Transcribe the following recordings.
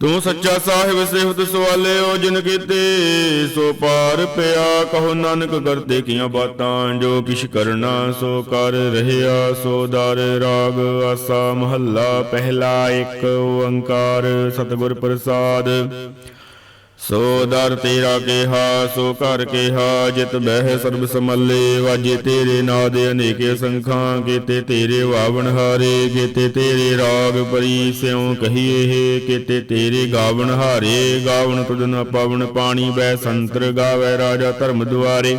ਤੂੰ ਸੱਚਾ ਸਾਹਿਬ ਸਿਫਤ ਸਵਾਲਿਓ, ਜਿਨ ਕੀਤੇ ਸੋ ਪਾਰ ਪਿਆ, ਕਹੋ ਨਾਨਕ ਕਰਤੇ ਕੀਆਂ ਬਾਤਾਂ, ਜੋ ਕਿਛ ਕਰਨਾ ਸੋ ਕਰ ਰਹਿਆ, ਸੋ ਦਰ ਰਾਗ, ਆਸਾ ਮਹੱਲਾ, ਪਹਿਲਾ ਇੱਕ ਓੰਕਾਰ, ਸਤਿਗੁਰ ਪ੍ਰਸਾਦ। ਸੋ ਦਰ ਤੇਰਾ ਕਿਹਾ, ਸੋ ਘਰ ਕਿਹਾ, ਜਿਤ ਬਹਿ ਸਰਬ ਸਮੱਲੇ, ਵਾਜੇ ਤੇਰੇ ਨਾਦ ਅਨੇਕੇ ਸੰਖਾਂ, ਕੀਤੇ ਤੇਰੇ ਵਾਵਣ ਹਾਰੇ, ਕੀਤੇ ਤੇਰੇ ਰਾਗ ਪਰੀ ਸਿਉ ਕਹੀਏ ਹੈ, ਕੀਤੇ ਤੇਰੇ ਗਾਵਣ ਹਾਰੇ, ਗਾਵਣ ਤੁਧ ਨ ਪਵਨ ਪਾਣੀ ਬੈ ਸੰਤਰ ਗਾਵੇ ਰਾਜਾ ਧਰਮ ਦੁਆਰੇ।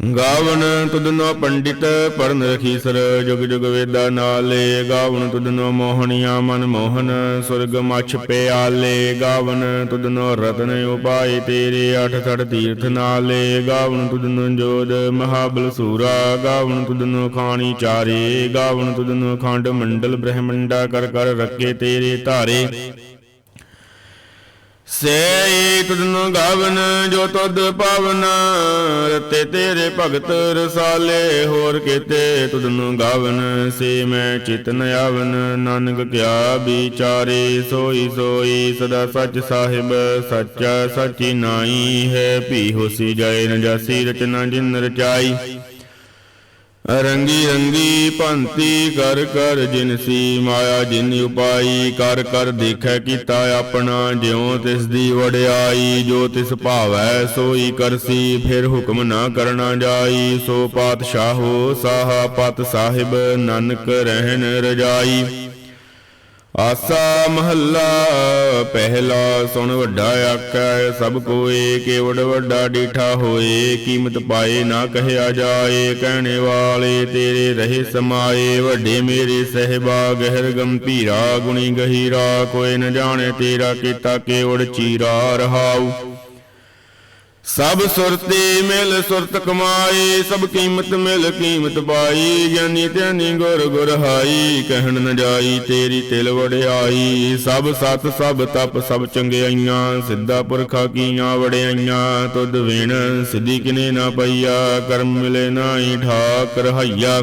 ਗਾਵਨ ਤੁਧਨੋ ਪੰਡਿਤ ਪਰਨ ਰਖੀਸਰ, ਜੁਗ ਜੁਗ ਵੇਦਾ ਨਾਲੇ। ਗਾਵਨ ਤੁਧਨੋ ਮੋਹਣੀਆਂ ਮਨ ਮੋਹਨ, ਸੁਰਗ ਮਛ ਪਿਆਲੇ। ਗਾਵਨ ਤੁਧਨੋ ਰਤਨ ਉਪਾਏ ਤੇਰੇ, ਅਠ ਸਠ ਤੀਰਥ ਨਾਲੇ। ਗਾਵਨ ਤੁਧਨੋ ਜੋਦ ਮਹਾਬਲ ਸੂਰਾ। ਗਾਵਨ ਤੁਧਨੋ ਖਾਣੀ ਚਾਰੇ। ਗਾਵਨ ਤੁਧਨੋ ਖੰਡ ਮੰਡਲ ਬ੍ਰਹਮੰਡਾ ਕਰ ਕਰ ਰੱਖੇ ਤੇਰੇ ਧਾਰੇ। ਸੇ ਤੁਧਨੋ ਗਾਵਨ ਜੋ ਤੁਧ ਪਾਵਨ, ਰਤੇ ਤੇਰੇ ਭਗਤ ਰਸਾਲੇ, ਹੋਰ ਕੀਤੇ ਤੁਧਨੋ ਗਾਵਨ, ਸੇ ਮੈਂ ਚਿਤਨ ਆਵਨ। ਨਾਨਕ ਕਿਆ ਵਿਚਾਰੇ, ਸੋਈ ਸੋਈ ਸਦਾ ਸੱਚ ਸਾਹਿਬ, ਸੱਚਾ ਸੱਚੀ ਨਾਈ ਹੈ। ਭੀ ਹੋਸੀ ਜਾਏ ਨਜਾਸੀ ਰਚਨਾ ਜਿਨ ਰਚਾਈ। ਰੰਗੀ ਰੰਗੀ ਭੰਤੀ ਕਰ ਕਰ ਜਿਨਸੀ ਮਾਇਆ, ਜਿਨ ਉਪਾਈ ਕਰ ਕਰ ਦੇਖੈ ਕੀਤਾ ਆਪਣਾ, ਜਿਉ ਤਿਸ ਦੀ ਵਡਿਆਈ, ਜੋ ਤਿਸ ਭਾਵੈ ਸੋਈ ਕਰਸੀ, ਫਿਰ ਹੁਕਮ ਨਾ ਕਰਨਾ ਜਾਈ, ਸੋ ਪਾਤਸ਼ਾਹੋ ਸਾਹਾ ਪਤ ਸਾਹਿਬ, ਨਾਨਕ ਰਹਿਣ ਰਜਾਈ। ਆਸਾ ਮਹੱਲਾ, ਪਹਿਲਾ ਸੁਣ ਵੱਡਾ ਆਕੈ ਸਭ ਕੋਏ ਕੇਵੜ ਵੱਡਾ ਡੀਠਾ ਹੋਏ, ਕੀਮਤ ਪਾਏ ਨਾ ਕਹਿਆ ਜਾਏ, ਕਹਿਣੇ ਵਾਲੇ ਤੇਰੇ ਰਹੇ ਸਮਾਏ, ਵੱਡੇ ਮੇਰੇ ਸਹਿਬਾ ਗਹਿਰ ਗੰਭੀਰਾ ਗੁਣੀ ਗਹੀਰਾ, ਕੋਈ ਨ ਜਾਣੇ ਤੇਰਾ ਕੀਤਾ ਕੇਵੜ ਚੀਰਾ ਰਹਾਉ। ਸਭ ਸੁਰਤੀ ਮਿਲ ਸੁਰਤ ਕਮਾਈ, ਸਭ ਕੀਮਤ ਮਿਲ ਕੀਮਤ ਪਾਈ, ਗਿਆਨੀ ਧਿਆਨੀ ਗੁਰ ਗੁਰ ਹਾਈ, ਕਹਿਣ ਨ ਜਾਈ ਤੇਰੀ ਤਿਲ ਵੜਿਆਈ ਸਭ ਸਤ ਸਭ ਤਪ ਸਭ ਚੰਗਿਆਈਆਂ, ਸਿੱਧਾ ਪੁਰਖਾ ਕੀਆਂ ਵੜਿਆਈਆਂ ਤੁਧ ਵਿਣ ਸਿੱਧੀ ਕਿਨੇ ਨਾ ਪਈਆ, ਕਰਮ ਮਿਲੇ ਨਾਹੀ ਠਾਕ ਰਹਾਈਆ।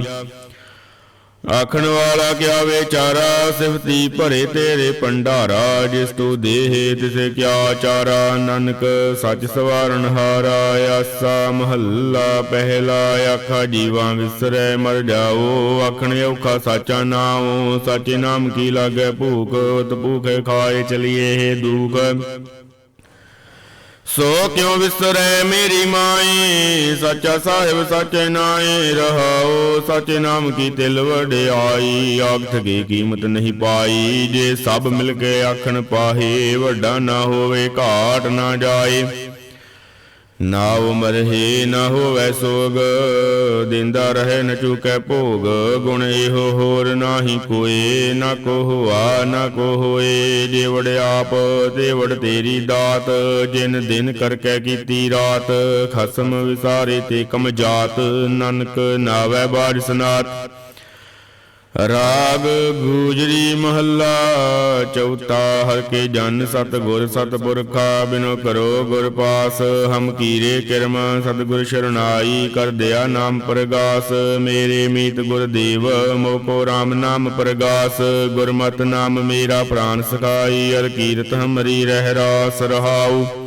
ਆਖਣ ਵਾਲਾ ਕਿਆ ਵਿਚਾਰਾ? ਸਿਫਤੀ ਭਰੇ ਤੇਰੇ ਭੰਡਾਰਾ, ਜਿਸ ਤੂੰ ਦੇਹ ਤਿਸੇ ਕਿਆ ਚਾਰਾ? ਨਾਨਕ ਸੱਚ ਸਵਾਰਨ ਹਾਰਾ, ਆਸਾ ਮਹੱਲਾ ਪਹਿਲਾ ਆਖਾ, ਜੀਵਾਂ ਵਿਸਰੈ ਮਰ ਜਾਓ। ਆਖਣ ਔਖਾ ਸਾਚਾ ਨਾਮ ਸਾਚੇ ਨਾਮ ਕੀ ਲਾਗੇ ਭੂਖ ਤ ਭੂਖੇ ਖਾਏ ਚਲੀਏ ਦੁਖ। ਸੋ ਕਿਉ ਵਿਸਰੈ ਮੇਰੀ ਮਾਈ? ਸੱਚਾ ਸਾਹਿਬ ਸੱਚੇ ਨਾਏ ਰਹਾਓ, ਸੱਚ ਨਾਮ ਕੀ ਤਿਲ ਵਡਿਆਈ? ਆਗ ਠਗੇ ਕੀਮਤ ਨਹੀਂ ਪਾਈ, ਜੇ ਸਭ ਮਿਲ ਕੇ ਆਖਣ ਪਾਹੇ, ਵੱਡਾ ਨਾ ਹੋਵੇ, ਘਾਟ ਨਾ ਜਾਏ। ਨਾ ਉਮਰਹੀ ਨਾ ਹੋਵੇ ਸੋਗ, ਦਿੰਦਾ ਰਹੇ ਨ ਚੁਕੈ ਭੋਗ। ਗੁਣ ਇਹੋ ਹੋਰ ਨਾਹੀ ਕੋਏ ਨਾ ਕੋ ਹੁਆ ਨਾ ਕੋ ਹੋਏ ਜੇ ਆਪ ਤੇਵੜ ਤੇਰੀ ਦਾਤ, ਜਿਨ ਦਿਨ ਕਰਕੇ ਕੀਤੀ ਰਾਤ। ਖਸਮ ਵਿਸਾਰੇ ਤੇ ਕਮ ਜਾਤ, ਨਾਨਕ ਨਾਵੇ ਬਾਜ ਰਾਗ ਗੂਜਰੀ ਮਹੱਲਾ, ਚੌਥਾ ਹਰ ਕੇ ਜਨ ਸਤ ਗੁਰ ਸਤ ਪੁਰਖਾ ਬਿਨੋ ਕਰੋ ਗੁਰ ਪਾਸ, ਹਮ ਕੀਰੇ ਕਿਰਮ ਸਤ ਗੁਰ ਸ਼ਰਨਾਈ, ਕਰ ਦਿਆ ਨਾਮ ਪ੍ਰਗਾਸ, ਮੇਰੇ ਮੀਤ ਗੁਰ ਦੇਵ ਮੋਕੋ RAM ਨਾਮ ਪ੍ਰਗਾਸ, ਗੁਰਮਤਿ ਨਾਮ ਮੇਰਾ ਪ੍ਰਾਨ ਸਖਾਈ, ਅਰ ਕੀਰਤ ਹਮਰੀ ਰਹਿ ਰਾਸ ਰਹਾਉ।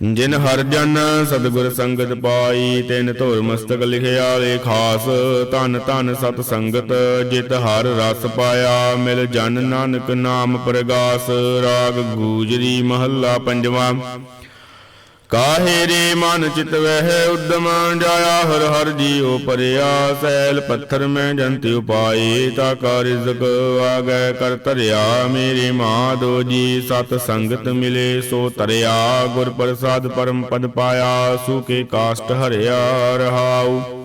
ਜਿਨ ਹਰ ਜਨ ਸਤਿਗੁਰ ਸੰਗਤ ਪਾਈ, ਤਿਨ ਧੁਰ ਮਸਤਕ ਲਿਖਿਆ ਖਾਸ। ਧਨ ਧਨ ਸਤ ਸੰਗਤ, ਜਿਤ ਹਰ ਰਸ ਪਾਇਆ। ਮਿਲ ਜਨ ਨਾਨਕ ਨਾਮ ਪ੍ਰਗਾਸ, ਰਾਗ ਗੂਜਰੀ ਮਹੱਲਾ ਪੰਜਵਾਂ। ਕਾਹੇ ਰੇ ਮਨ ਚਿਤ ਵਹਿ ਉਦਮ ਜਾਇਆ, ਹਰ ਹਰ ਜੀਉ ਪਰਿਆ ਸੈਲ ਪੱਥਰ ਮੈਂ ਜੰਤ ਉਪਾਏ ਤਾ ਕਾ ਰਿਜ਼ਕ ਆਗੈ ਕਰ ਧਰਿਆ। ਮੇਰੇ ਮਾਧੋ ਜੀ ਸਤ ਸੰਗਤ ਮਿਲੇ, ਸੋ ਤਰਿਆ ਗੁਰ ਪ੍ਰਸਾਦ ਪਰਮ ਪਦ ਪਾਇਆ ਸੂਕੇ ਕਾਸ਼ਟ ਹਰਿਆ ਰਹਾਉ।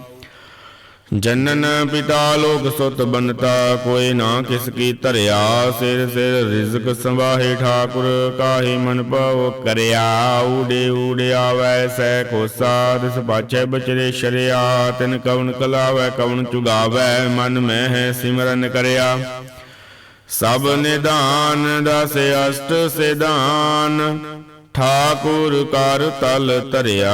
ਜਨਨ ਪਿਤਾ ਲੋਕ ਸੁਤ ਬਨਤਾ ਕੋਈ ਨਾ ਕਿਸ ਕੀ ਧਰਿਆ, ਸਿਰ ਸਿਰ ਰਿਜ਼ਕ ਸੰਵਾਹੇ ਠਾਕੁਰ, ਕਾਹੇ ਮਨ ਪਾਉ ਕਰਿਆ, ਊੜੇ ਊੜੇ ਆਵੈ ਕੋਸਾ ਦਿਸ ਪਾਛੈ ਬਚਰੇ ਸ਼ਰਿਆ, ਤਿਨ ਕਵਨ ਕਲਾਵੈ, ਕਵਨ ਚੁਗਾਵੈ, ਮਨ ਮੈਂ ਹੈ ਸਿਮਰਨ ਕਰਿਆ। ਸਭ ਨਿਦਾਨ ਦਸ ਅਸ਼ਟ ਸਿਧਾਨ, ਠਾਕੁਰ ਕਰ ਤਲ ਧਰਿਆ।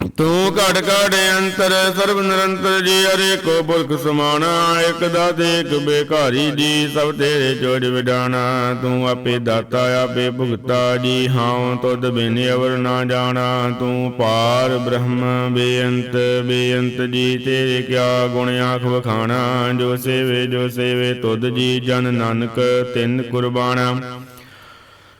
ਤੂੰ ਘੜ ਘੜ ਅੰਤਰ ਸਰਬ ਨਿਰੰਤਰ ਜੀ, ਹਰੇ ਕੋ ਪੁਰਖ ਸਮਾਣਾ, ਇਕ ਦਾਤੇ, ਇਕ ਬੇਕਾਰੀ ਜੀ, ਸਭ ਤੇਰੇ ਜੋੜ ਵਿਡਾਣਾ। ਤੂੰ ਆਪੇ ਦਾਤਾ, ਆਪੇ ਭੁਗਤਾ ਜੀ ਹਾਂ ਤੁਧ ਬਿਨ ਅਵਰ ਨਾ ਜਾਣਾ। ਤੂੰ ਪਾਰ ਬ੍ਰਹਮ, ਬੇਅੰਤ ਬੇਅੰਤ ਜੀ, ਤੇਰੇ ਕਿਆ ਗੁਣ ਆਖ ਵਖਾਣਾ। ਜੋ ਸੇਵੇ ਜੋ ਸੇਵੇ ਤੁਧ ਜੀ, ਜਨ ਨਾਨਕ ਤਿੰਨ ਕੁਰਬਾਨਾ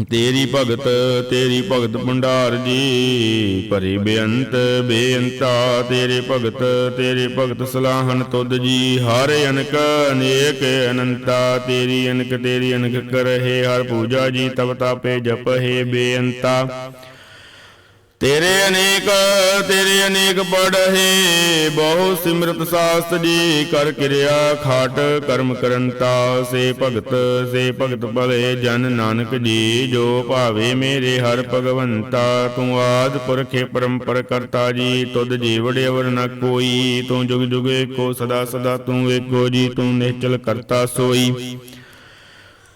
ਤੇਰੀ ਭਗਤ ਤੇਰੀ ਭਗਤ ਭੰਡਾਰ ਜੀ, ਭਰੀ ਬੇਅੰਤ ਬੇਅੰਤਾ। ਤੇਰੇ ਭਗਤ ਤੇਰੇ ਭਗਤ ਸਲਾਹਨ ਤੁਧ ਜੀ, ਹਰ ਅਨਕ, ਅਨੇਕ ਅਨੰਤਾ। ਤੇਰੀ ਅਨਕ ਤੇਰੀ ਅਨਕ ਕਰਹਿ, ਹਰ ਪੂਜਾ ਜੀ ਤਬ ਤਾਪੇ ਜਪ ਹੈ ਬੇਅੰਤਾ। ਤੇਰੇ ਅਨੇਕ ਤੇਰੇ ਅਨੇਕ ਪੜ੍ਹੇ ਬਹੁ ਸਿਮਰਤ ਸਾਸਤ ਜੀ ਕਰ ਕਿਰਿਆ ਖਾਟ, ਕਰਮ ਕਰੰਤਾ। ਸੇ ਭਗਤ ਸੇ ਭਗਤ ਭਲੇ ਜਨ ਨਾਨਕ ਜੀ, ਜੋ ਭਾਵੇ ਮੇਰੇ ਹਰ ਭਗਵੰਤਾ। ਤੂੰ ਆਦ ਪੁਰਖੇ ਪਰੰਪਰ ਕਰਤਾ ਜੀ, ਤੁਧ ਜੀਵੜੇ ਵਡਿਆਵਰ ਨ ਕੋਈ। ਤੂੰ ਜੁਗ ਜੁਗ ਏਕੋ, ਸਦਾ ਸਦਾ ਤੂੰ ਏਕੋ ਜੀ, ਤੂੰ ਨਿਹਚਲ ਕਰਤਾ ਸੋਈ।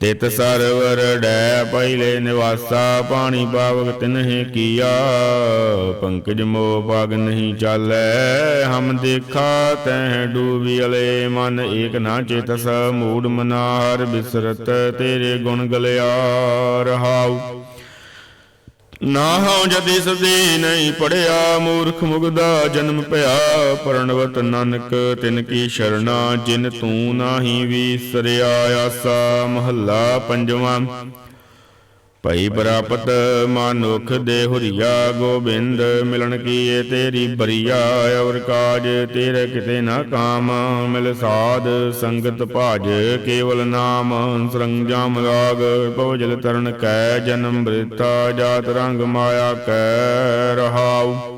ਤਿਤ ਸਰਵਰ ਡੈ ਪਹਿਲੇ ਨਿਵਾਸਾ, ਪਾਣੀ ਪਾਵਕ ਤਿਨਹਿ ਕੀਆ। ਪੰਕਜ ਮੋ ਪਗ ਨਹੀਂ ਚਾਲੈ, ਹਮ ਦੇਖਾ ਤੈ ਡੂਬੀ ਅਲੇ। ਮਨ ਏਕ ਨਾ ਚੇਤਸ, ਮੂੜ ਮਨਾਰ ਬਿਸਰਤ, ਤੇਰੇ ਗੁਣ ਗਲਿਆ ਰਹਾਉ। ਨਾ ਹਉ ਜਦੀ ਸਦੀ ਨਹੀਂ ਪੜਿਆ, ਮੂਰਖ ਮੁਗਦਾ ਜਨਮ ਭਇਆ ਪਰਣਵਤ ਨਾਨਕ, ਤਿਨ ਕੀ ਸ਼ਰਣਾ, ਜਿਨ ਤੂੰ ਨਾਹੀ ਵੀਸਰਿਆ, ਆਸਾ ਮਹੱਲਾ ਪੰਜਵਾਂ। ਭਈ ਪ੍ਰਾਪਤ ਮਾਨੁਖ ਦੇ ਹੁਰੀਆ ਗੋਬਿੰਦ, ਮਿਲਣ ਕੀਏ ਤੇਰੀ ਬਰੀਆ, ਔਰ ਕਾਜ ਤੇਰੇ ਕਿਤੇ ਨਾ ਕਾਮ। ਮਿਲ ਸਾਧ ਸੰਗਤ ਭਾਜ, ਕੇਵਲ ਨਾਮ ਸਰੰਜਾਮ ਰਾਗ। ਭਵਜਲ ਤਰਨ ਕੈ, ਜਨਮ ਬ੍ਰਿਤਾ ਜਾਤ ਰੰਗ ਮਾਇਆ ਕੈ, ਰਹਾਉ।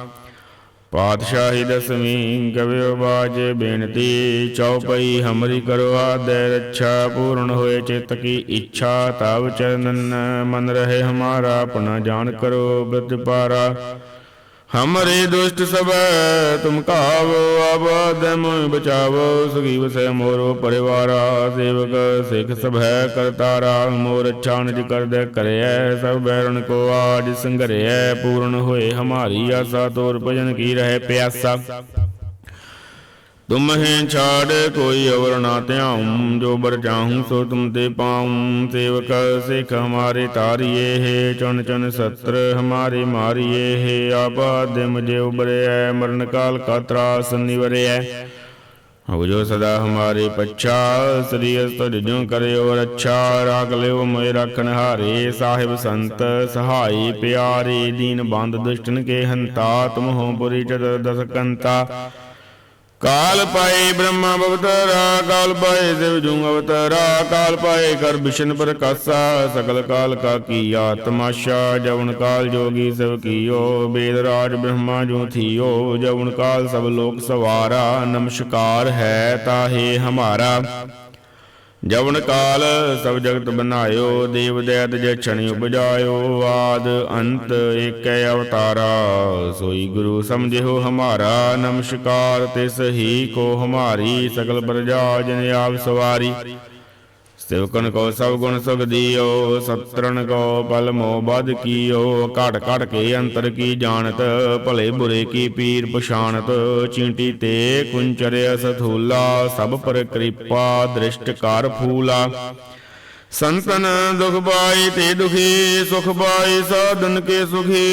ਪਾਤਸ਼ਾਹੀ ਦਸਵੀਂ ਕਵਿਓ ਬਾਜ ਬੇਨਤੀ, ਚਉਪਈ ਹਮਰੀ ਕਰੋ ਆਦੈ, ਰੱਛਾ ਪੂਰਨ ਹੋਏ ਚਿਤ ਕੀ ਇੱਛਾ, ਤਵ ਚਰਨਨ ਮਨ ਰਹੇ ਹਮਾਰਾ, ਆਪਣਾ ਜਾਣ ਕਰੋ ਬਿਰਧ ਪਾਰਾ। ਹਮਰੇ ਦੁਸ਼ਟ ਸਭੈ, ਤੁਮ ਕਾਵੋ ਆਬਾਦ ਮੋਇ ਬਚਾਵੋ ਸੁਖੀ ਸੈ ਮੋਰੋ ਪਰਿਵਾਰਾ, ਸੇਵਕ ਸਿੱਖ ਸਭੈ ਕਰਤਾਰਾ ਮੋਰ ਅੱਛਾ ਨਿਜ ਕਰਦੈ ਕਰਿਐ ਸਭ ਬੈਰਨ ਕੋ ਆਜ ਸੰਘਰਿਐ ਪੂਰਨ ਹੋਏ ਹਮਾਰੀ ਆਸਾ, ਤੋਰ ਭਜਨ ਕੀ ਰਹੇ ਪਿਆਸਾ। ਤੁਮ ਹੈ ਛਾੜ ਕੋਈ ਅਵਰ ਨਾ ਧਿਆਉ, ਜੋ ਬਰ ਚਾਹੂੰ ਸੋ ਤੁਮ ਤੇ ਪਾਉ। ਸੇਵਕ ਸਿੱਖ ਹਮਾਰੇ ਤਾਰੀਏ ਹੈ ਚੁਨ ਚੁਨ ਸਤਰ ਹਮਾਰੇ ਮਾਰੀਏ ਹੈ। ਆਬਾਦ ਮੁਝੇ ਉਬਰਿਐ ਮਰਨ ਕਾਲ ਕਾ ਤਰਾਸ ਨਿਵਰਿਐ ਹੋ ਜੋ ਸਦਾ ਹਮਾਰੇ ਪੱਛਾ, ਸ੍ਰੀ ਅਸਤੁ ਜੋ ਕਰਿਓ ਰੱਛਾ। ਰਾਖ ਲਿਓ ਮੋਇ ਰੱਖਣ ਹਾਰੇ, ਸਾਹਿਬ ਸੰਤ ਸਹਾਈ ਪਿਆਰੇ। ਦੀਨ ਬੰਦ ਦੁਸ਼ਟਨ ਕੇ ਹੰਤਾ ਤੁਮ ਹੋ ਪੁਰੀ ਚਤ ਦਸ ਕੰਤਾ। ਕਾਲ ਪਾਏ ਬ੍ਰਹਮਾ ਬਵਤਰਾ ਕਾਲ ਪਾਏ ਦੇਵ ਜੂੰ ਅਵਤਰਾ, ਕਾਲ ਪਾਏ ਕਰ ਵਿਸ਼ਨ ਪ੍ਰਕਾਸ਼ਾ, ਸਗਲ ਕਾਲ ਕਾ ਕੀਆ ਤਮਾਸ਼ਾ ਜਵਨ ਕਾਲ ਜੋਗੀ ਸਭ ਕੀਓ ਬੇਦ ਰਾਜ ਬ੍ਰਹਮਾ ਜੂ ਥੀਓ, ਜਵਨ ਕਾਲ ਸਭ ਲੋਕ ਸਵਾਰਾ, ਨਮਸਕਾਰ ਹੈ ਤਾਹੇ ਹਮਾਰਾ। ਜਵਨ ਕਾਲ ਸਭ ਜਗਤ ਬਨਾਇਓ ਦੇਵ ਦਇਤ ਜੇ ਉਪਜਾਇਓ, ਆਦ ਅੰਤ ਏਕੈ ਅਵਤਾਰਾ। ਸੋਈ ਗੁਰੂ ਸਮਝਿਓ ਹਮਾਰਾ, ਨਮਸਕਾਰ ਤਿਸ ਹੀ ਕੋ ਹਮਾਰੀ, ਸਗਲ ਪ੍ਰਜਾ ਜਨ ਆਪ ਸਵਾਰੀ। ਸੇਵਕਨ ਕੋ ਸਭ ਗੁਣ ਸੁਖ ਦਿਓ ਸਤਰਨ ਕੋ ਪਲ ਮੋ ਬਦ ਕੀਓ ਘਟ ਘਟ ਕੇ ਅੰਤਰ ਕੀ ਜਾਣਤ, ਭਲੇ ਬੁਰੇ ਕੀ ਪੀਰ ਪਛਾਨਤ ਚੀਂਟੀ ਤੇ ਕੁੰਚਰਿਆ ਸਥੂਲਾ, ਸਭ ਪਰ ਕਿਰਪਾ, ਦ੍ਰਿਸ਼ਟ ਕਰ ਫੂਲਾ। ਸੰਤਨ ਦੁਖ ਪਾਈ ਤੇ ਦੁਖੀ, ਸੁਖ ਪਾਈ ਸਾਧਨ ਕੇ ਸੁਖੀ।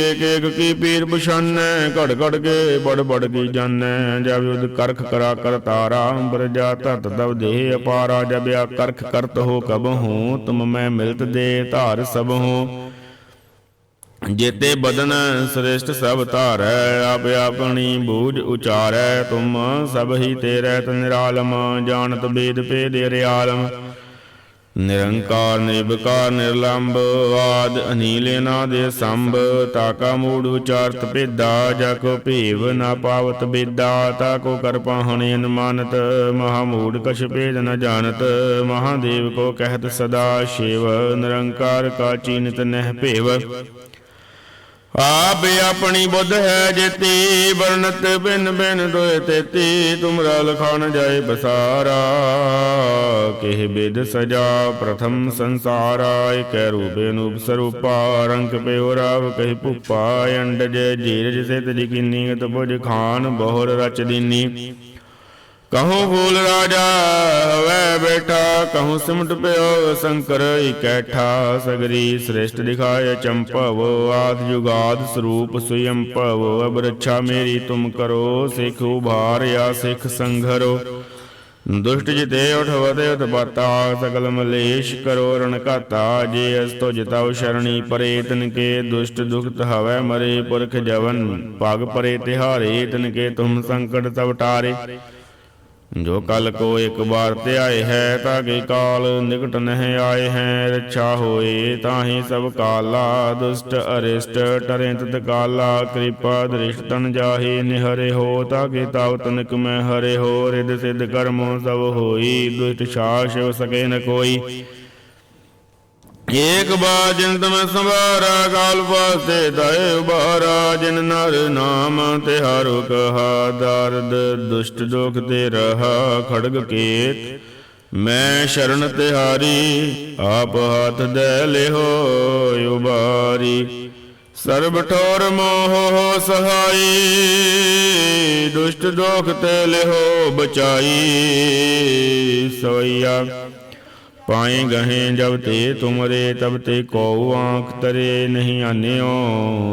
ਏਕ ਏਕ ਕੀ ਪੀਰ ਪਛਾਨੈ ਘੜ ਘੜ ਕੇ ਬੜ ਬੜ ਕੀ ਜਾਣੈ। ਜਬ ਯੁਧ ਕਰਖ ਕਰਾ ਕਰ ਤਾਰਾ ਬਰਜਾ ਤਤ ਦਵ ਦੇਹ ਅਪਾਰਾ। ਜਬ ਆ ਕਰਖ ਕਰਤ ਹੋ ਕਬ ਹੂੰ, ਤੁਮ ਮੈਂ ਮਿਲਤ ਦੇ ਧਾਰ ਸਭ ਹੂੰ। ਜੇਤੇ ਬਦਨ ਸ੍ਰੇਸ਼ਟ ਸਭ ਧਾਰੈ, ਆਪ ਆਪਣੀ ਬੂਝ ਉਚਾਰੈ। ਤੁਮ ਸਭ ਹੀ ਤੇਰੇ ਤ ਨਿਰਾਲਮ, ਜਾਣਤ ਬੇਦ ਭੇਦ ਰਿਆਲਮ ਨਿਰੰਕਾਰ ਨਿਰਭਕਾਰ ਨਿਰਲੰਭ ਆਦ, ਅਨੀਲ ਨਾਦ ਸੰਭ, ਤਾਕਾ ਮੂੜ ਉਚਾਰਤ ਭੇਦਾ, ਜਾ ਕੋ ਭੇਵ ਨਾ ਪਾਵਤ ਬੇਦਾ, ਤਾ ਕੋ ਕਰ ਪਾਹਣੇ ਅਨਮਾਨਤ ਮਹਾ ਮੂੜ ਕਛ ਭੇਦ ਨ ਜਾਣਤ, ਮਹਾਦੇਵ ਕੋ ਕਹਿਤ ਸਦਾ ਸ਼ਿਵ, ਨਿਰੰਕਾਰ ਕਾ ਚੀਨਤ ਨਹਿ ਭੇਵ। ਆਪ ਆਪਣੀ ਬੁੱਧ ਹੈ ਜੇਤੀ ਵਰਨਤ ਬਿਨ ਬਿਨ ਦੋਇ ਤੇਤੀ ਤੁਮਰਾ ਲਖਾ ਜਾਏ ਬਸਾਰਾ। ਕਿਹ ਬਿਦ ਸਜਾ ਪ੍ਰਥਮ ਸੰਸਾਰਾ, ਇਕੈ ਰੂਪੇ ਅਨੂਪ ਸਰੂਪਾ, ਰੰਗ ਪਿਓ ਰਾਵ ਕਹਿ ਭੂਪਾ ਅੰਡਜ ਜੀਰਜ ਸਿਤ ਜਿਕਿਨੀ ਗਤ ਖਾਨ, ਬਹੁਰ ਰਚ ਦੀਨੀ। ਕਹੂੰ ਫੂਲ ਰਾਜਾ ਹਵੈ ਬੈਠਾ ਕਹੂੰ ਸਿਮਟ ਪਿਓ ਸ਼ੰਕਰ ਇਕੈਠਾ ਸਗਰੀ ਸ੍ਰੇਸ਼ਟ ਦਿਖਾਏ ਚੰਪਵ ਆਦ ਜੁਗਾਦ ਸਰੂਪ ਸੁਯੰ ਭਵ ਅਬ ਮੇਰੀ ਤੁਮ ਕਰੋ ਸਿਖ ਉਭਾਰ ਆ ਸਿਖ ਸੰਘਰੋ ਦੁਸ਼ਟ ਜਿਤੇ ਉਠਵਤ ਉਤਪਾਤਾ ਸਗਲ ਮਲੇਸ਼ ਕਰੋ ਰਣ ਘਾਤਾ ਜੇ ਅਸ ਤੋ ਜਿਤਾਉ ਸ਼ਰਣੀ ਪਰੇ ਤਨ ਕੇ ਦੁਸ਼ਟ ਦੁਖਤ ਹਵੈ ਮਰੇ ਪੁਰਖ ਜਵਨ ਪਗ ਪਰੇ ਤਿਹਾਰੇ ਤਨ ਕੇ ਤੁਮ ਸੰਕਟ ਤਵਟਾਰੇ ਜੋ ਕਲ ਕੋ ਇੱਕ ਵਾਰ ਧਿਆਏ ਹੈ, ਤਾਂ ਕਿ ਕਾਲ ਨਿਕਟ ਨਹਿ ਆਏ ਹੈ। ਰੱਛਾ ਹੋਏ ਤਾਹੀ ਸਭ ਕਾਲਾ, ਦੁਸ਼ਟ ਅਰਿਸ਼ਟ ਟਰੇ ਤਤ ਕਾਲਾ ਕਿਰਪਾ ਦ੍ਰਿਸ਼ ਤਨ ਜਾਹੇ, ਨਿਹਰੇ ਹੋ, ਤਾਂ ਕਿ ਤਾਵ ਤਨਕ ਮੈਂ ਹਰੇ ਹੋ। ਰਿਦ ਸਿਧ ਕਰਮੋ ਸਭ ਹੋਈ, ਦੁਸ਼ਟ ਛਾਸ਼ ਸਕੇ ਨ ਕੋਈ। ਏਕ ਬਾਰ ਜਿਨ ਤਮ ਸੰਭਾਰਾ ਕਾਲ ਪਾਸੇ ਦਇ ਉਬਾਰਾ, ਜਿਨ ਨਰ ਨਾਮ ਤਿਹਾਰੋ ਕਹਾ ਦਰਦ ਦੁਸ਼ਟ ਦੁਖ ਤੇ ਰਹਾ, ਖੜਗ ਕੇਤ। ਮੈਂ ਸ਼ਰਨ ਤਿਹਾਰੀ, ਆਪ ਹੱਥ ਦੇ ਲਿਹੋ, ਉਬਾਰੀ। ਸਰਬ ਠੋਰ ਮੋਹ ਹੋ ਸਹਾਈ, ਦੁਸ਼ਟ ਦੁਖ ਤੇ ਲਿਹੋ, ਬਚਾਈ। ਸਵਈਆ ਪਾਏ ਗਹੇ ਜਬ ਤੇ ਤੁਮਰੇ, ਤਬ ਤੇ ਕੋ ਆਂਖ ਤਰੇ ਨਹੀਂ ਆਨਿਓ।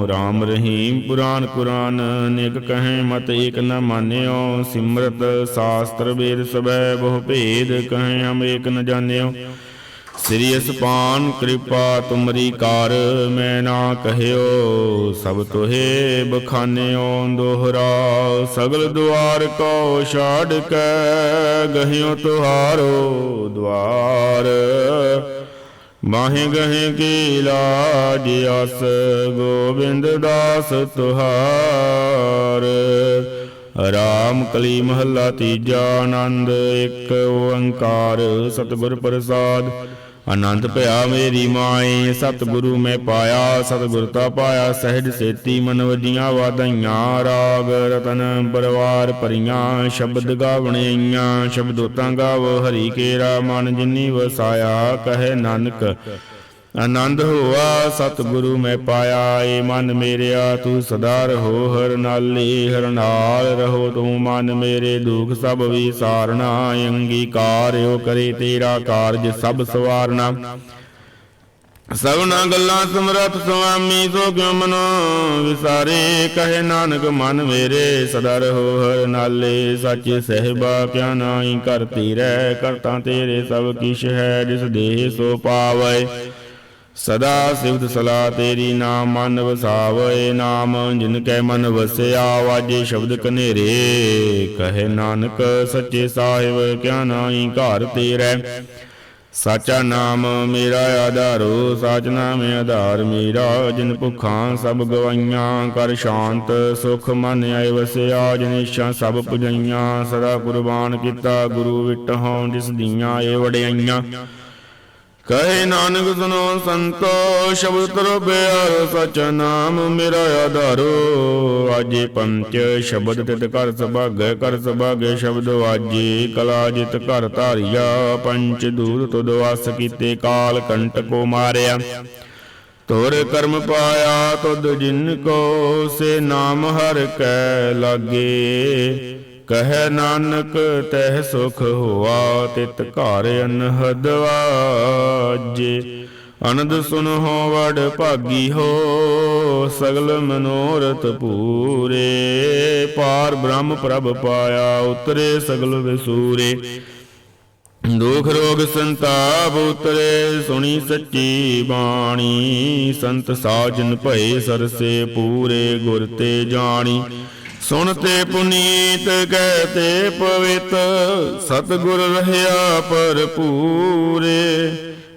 RAM ਰਹੀਮ ਪੁਰਾਨ ਕੁਰਾਨ, ਨਿਕ ਕਹੇ ਮਤ ਏਕ ਨ ਮਾਨਿਓ। ਸਿਮਰਤ ਸ਼ਾਸਤਰ ਵੇਦ ਸਭੈ ਬਹੁ ਭੇਦ, ਕਹੇ ਹਮ ਏਕ ਨ ਜਾਣਿਓ। ਸ੍ਰੀ ਅਸਪਾਨ ਕਿਰਪਾ ਤੁਮਰੀ ਕਾਰ ਮੈਂ ਨਾ ਕਹਿਓ, ਸਭ ਤੋਹੇ ਬਖਾਨਿਓ, ਦੋਹਰਾ ਸਗਲ ਦੁਆਰ ਕੋ ਛਾੜ ਕੇ ਗਹਿਓ ਤੁਹਾਰੋ ਦਵਾਰ ਮਾਹੇ ਗਹੇ ਕੀ ਲਾਜ ਅਸ ਗੋਬਿੰਦ ਦਾਸ ਤੁਹਾਰ। ਰਾਮ ਕਲੀ ਮਹੱਲਾ ਤੀਜਾ ਆਨੰਦ, ਇੱਕ ਓੰਕਾਰ ਸਤਿਗੁਰ ਪ੍ਰਸਾਦ। ਆਨੰਦ ਭਇਆ ਮੇਰੀ ਮਾਏ, ਸਤਿਗੁਰੂ ਮੈਂ ਪਾਇਆ, ਸਤਿਗੁਰ ਤਾ ਪਾਇਆ, ਸਹਿਜ ਸੇਤੀ ਮਨ ਵਜੀਆਂ ਵਾਧਾਈਆਂ, ਰਾਗ ਰਤਨ ਪਰਵਾਰ ਭਰੀਆਂ, ਸ਼ਬਦ ਗਾਵਣੀਆਂ, ਸ਼ਬਦੋਤਾਂ ਗਾਵੋ ਹਰੀ ਕੇਰਾ, ਮਨ ਜਿਨੀ ਵਸਾਇਆ, ਕਹੇ ਨਾਨਕ ਆਨੰਦ ਹੋਆ, ਸਤਿਗੁਰੂ ਮੈਂ ਪਾਇਆ, ਏ ਮਨ ਮੇਰਿਆ, ਤੂੰ ਸਦਾ ਰਹੋ, ਹਰ ਨਾਲੇ, ਹਰ ਨਾਲ ਰਹੋ, ਤੂੰ ਮਨ ਮੇਰੇ ਦੁਖ ਸਭ ਵਿਸਾਰਨਾ ਅੰਗੀਕਾਰਿਓ ਕਰੇ ਤੇਰਾ ਕਾਰਜ ਸਭ ਸਵਾਰਨਾ। ਸਭਨਾ ਗੱਲਾਂ ਸਮਰਥ ਸੁਆਮੀ ਸੋ ਕਿਉ ਮਨੋ, ਵਿਸਾਰੇ ਕਹੇ ਨਾਨਕ, ਮਨ ਮੇਰੇ ਸਦਾ ਰਹੋ, ਹਰ ਨਾਲੇ ਸੱਚੇ ਸਹਿਬਾ ਕਿਆ ਨਾਹੀ ਕਰਤੀ ਰਹਿ ਕਰਤਾ ਤੇਰੇ ਸਭ ਕਿਛ ਹੈ, ਜਿਸ ਦੇਹ ਸੋ ਪਾਵੈ। ਸਦਾ ਸਿਵਤ ਸਲਾ ਤੇਰੀ ਨਾਮ ਮਨ ਵਸਾਵੇ ਨਾਮ, ਜਿਨ ਕੈ ਮਨ ਵਸਿਆ ਵਾਜੇ ਸ਼ਬਦ ਕਨੇਰੇ। ਕਹੇ ਨਾਨਕ ਸੱਚੇ ਸਾਹਿਬ, ਕਿਆ ਨਾਹੀ ਘਰ ਤੇਰੇ। ਸਾਚਾ ਨਾਮ ਮੇਰਾ ਆਧਾਰੋ, ਸਾਚ ਨਾਮ ਆਧਾਰ ਮੇਰਾ। ਜਿਨ ਭੁੱਖਾਂ ਸਭ ਗਵਾਈਆਂ, ਕਰ ਸ਼ਾਂਤ ਸੁਖ ਮਨ ਆਏ ਵਸਿਆ। ਜਿਨ ਇੱਛਾ ਸਭ ਪੁਜਾਈਆਂ, ਸਦਾ ਕੁਰਬਾਨ ਕੀਤਾ ਗੁਰੂ ਵਿਟਹੁ ਜਿਸ ਦੀਆਂ ਏ ਵਡਿਆਈਆਂ। ਕਹੇ ਨਾਨਕ ਸੁਨੋ ਸੰਤੋ, ਸ਼ਬਦ ਤਰੋ ਬਿਆਰ ਸਚ ਨਾਮ ਮੇਰਾ ਆਧਾਰੋ। ਆਜੇ ਪੰਚ ਸ਼ਬਦ ਤਿਤ ਕਰ ਸੁਭਾਗੈ ਕਰ ਸੁਭਾਗੈ ਸ਼ਬਦ ਵਾਜੇ, ਕਲਾ ਜਿਤ ਘਰ ਧਾਰਿਆ, ਪੰਚ ਦੂਰ ਤੁਦ ਵਸ ਕੀਤੇ ਕਾਲ ਕੰਟਕੋ ਮਾਰਿਆ। ਤੋਰ ਕਰਮ ਪਾਇਆ ਤੁਧ ਜਿਨ ਕੋ, ਸੇ ਨਾਮ ਹਰ ਕੈ ਲਾਗੇ। ਕਹੈ ਨਾਨਕ, ਤਹਿ ਸੁਖ ਹੋਆ, ਤਿਤ ਘਰ ਅਨਹਦ ਵਾਜੇ। ਅਨੰਦ ਸੁਨਹੁ ਵਡ ਭਾਗੀ ਹੋ, ਸਗਲ ਮਨੋਰਥ ਪੂਰੇ। ਪਾਰ ਬ੍ਰਹਮ ਪ੍ਰਭ ਪਾਇਆ, ਉਤਰੇ ਸਗਲ ਵਿਸੂਰੇ। ਦੁਖ ਰੋਗ ਸੰਤਾਪ ਉਤਰੇ, ਸੁਣੀ ਸੱਚੀ ਬਾਣੀ। ਸੰਤ ਸਾਜਨ ਭਏ ਸਰਸੇ ਪੂਰੇ, ਗੁਰ ਤੇ ਜਾਣੀ। ਸੁਣ ਤੇ ਪੁਨੀਤ ਕਹਤੇ ਪਵਿੱਤ, ਸਤਿਗੁਰ ਰਹਿਆ ਭਰਪੂਰੇ।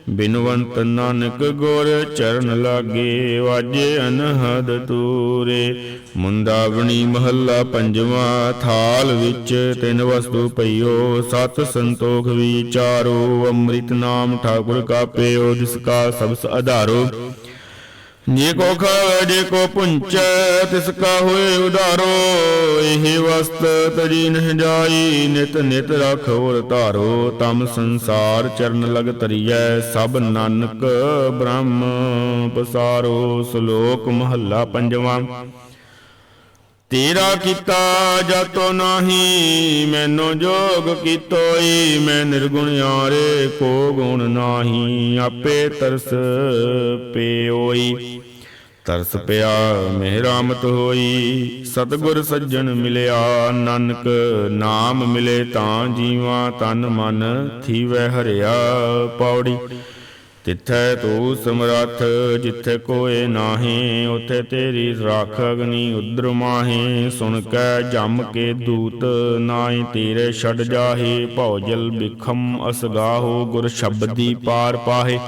ਬਿਨਵੰਤ ਨਾਨਕ ਗੁਰ ਚਰਨ ਲਾਗੇ, ਵਾਜੇ ਅਨਹਦ ਤੂਰੇ। ਮੁੰਦਾਵਣੀ ਮਹੱਲਾ ਪੰਜਵਾਂ, ਥਾਲ ਵਿੱਚ ਤਿੰਨ ਵਸਤੂ ਪਈਓ, ਸਤ ਸੰਤੋਖ ਵਿਚਾਰੋ। ਅੰਮ੍ਰਿਤ ਨਾਮ ਠਾਕੁਰ ਕਾ ਪਿਓ ਜਿਸ ਕਾ ਸਬਸ ਆਧਾਰੋ। ਜੇ ਕੋ ਖਾਵੇ, ਜੇ ਕੋ ਪੁੰਚੈ, ਤਿਸ ਕਾ ਹੋਏ ਉਧਾਰੋ ਇਹ ਵਸਤ ਤਜੀ ਨਹਿ ਜਾਈ, ਨਿਤ ਨਿਤ ਰਖ ਹੋਰ ਧਾਰੋ, ਤਮ ਸੰਸਾਰ ਚਰਨ ਲਗ ਤਰੀਐ ਸਭ ਨਾਨਕ ਬ੍ਰਹਮ ਪਸਾਰੋ, ਸ਼ਲੋਕ ਮਹੱਲਾ ਪੰਜਵਾਂ। ਤੇਰਾ ਕੀਤਾ ਜਾਤੋ ਨਾਹੀ, ਮੈਨੋ ਜੋਗ ਕੀਤੋਈ, ਮੈਂ ਨਿਰਗੁਣ ਆਰੇ ਕੋ ਗੁਣ ਨਾਹੀ, ਆਪੇ ਤਰਸ ਪਿਓਈ। ਤਰਸ ਪਿਆ ਮਿਹਰਾਮਤ ਹੋਈ, ਸਤਗੁਰ ਸੱਜਣ ਮਿਲਿਆ, ਨਾਨਕ ਨਾਮ ਮਿਲੇ ਤਾਂ ਜੀਵਾ ਤਨ ਮਨ ਥੀਵੈ ਹਰਿਆ ਪੌੜੀ। ਤਿੱਥੈ ਤੂ ਸਮਰੱਥ, ਜਿੱਥੇ ਕੋਏ ਨਾਹੀ, ਉਥੇ ਤੇਰੀ ਰਾਖ ਅਗਨੀ ਉਦਰ ਮਾਹੀ। ਸੁਣ ਕੈ ਜਮ ਕੇ ਦੂਤ ਨਾਹੀ, ਤੇਰੇ ਛੱਡ ਜਾਹੀ ਭੌਜਲ ਬਿਖਮ ਅਸਗਾਹੋ, ਗੁਰ ਸ਼ਬਦੀ ਪਾਰ ਪਾਹੇ।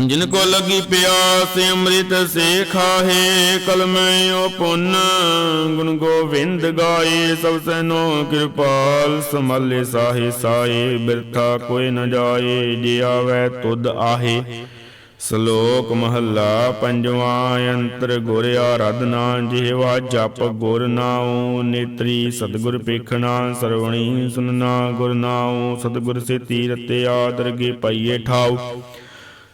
ਜਿਨ ਕੋ ਲਗੀ ਪਿਆਸ, ਅੰਮ੍ਰਿਤ ਸੇ ਖਾਹੇ ਕਲਮੈ ਓ ਪੁੰਨ ਗੁਣ ਗੋਵਿੰਦ ਗਾਏ, ਸਭ ਸੈਨੋ ਕਿਰਪਾਲ। ਸਮਲੇ ਸਾਹੇ ਸਾਏ, ਬਿਰਥਾ ਕੋਈ ਨ ਜਾਏ ਜੇ ਆਵੈ ਤੁਧ ਆਹੇ। ਸ਼ਲੋਕ ਮਹੱਲਾ ਪੰਜਵਾਂ, ਅੰਤਰ ਗੁਰ ਆਰਾਧਨਾ, ਜਿਹਵਾ ਜਪ ਗੁਰ ਨਾਉ। ਨੇਤਰੀ ਸਤਿਗੁਰ ਪੇਖਣਾ ਸਰਵਣੀ ਸੁਨਣਾ ਗੁਰ ਨਾਉ। ਸਤਿਗੁਰ ਸੇ ਤੀਰਤੇ ਆਦਰਗੇ ਪਈਏ ਠਾਉ।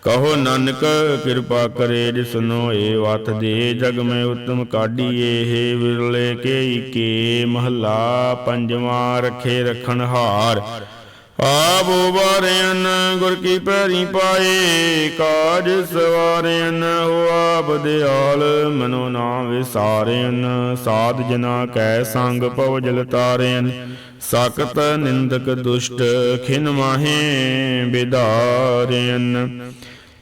ਕਹੋ ਨਾਨਕ, ਕਿਰਪਾ ਕਰੇ ਜਿਸਨੋ ਏ ਵਤ ਦੇ ਜਗ ਮੈਂ ਉਤਮ ਕਾਢੀਏ। ਹੈ ਵਿਰਲੇ ਕੇ ਕੇ ਮਹੱਲਾ, ਪੰਜਵਾਂ ਰਖੇ ਰਖਣ ਹਾਰ। ਆਪ ਉਬਾਰਿਆਨ ਗੁਰ ਕੀ ਪੈਰੀ ਪਾਏ, ਕਾਜ ਸਵਾਰਿਆਨ ਹੋ ਆਪ ਦਿਆਲ। ਮਨੋ ਨਾ ਵਿਸਾਰਿਆਨ ਸਾਧ ਜਨਾ ਕੈ ਸੰਗ ਪਵ ਜਲ ਤਾਰਿਆਨ ਸਾਕਤ ਨਿੰਦਕ ਦੁਸ਼ਟ ਖਿਨ ਮਾਹੇ ਵਿਦਾਰਿਆਨ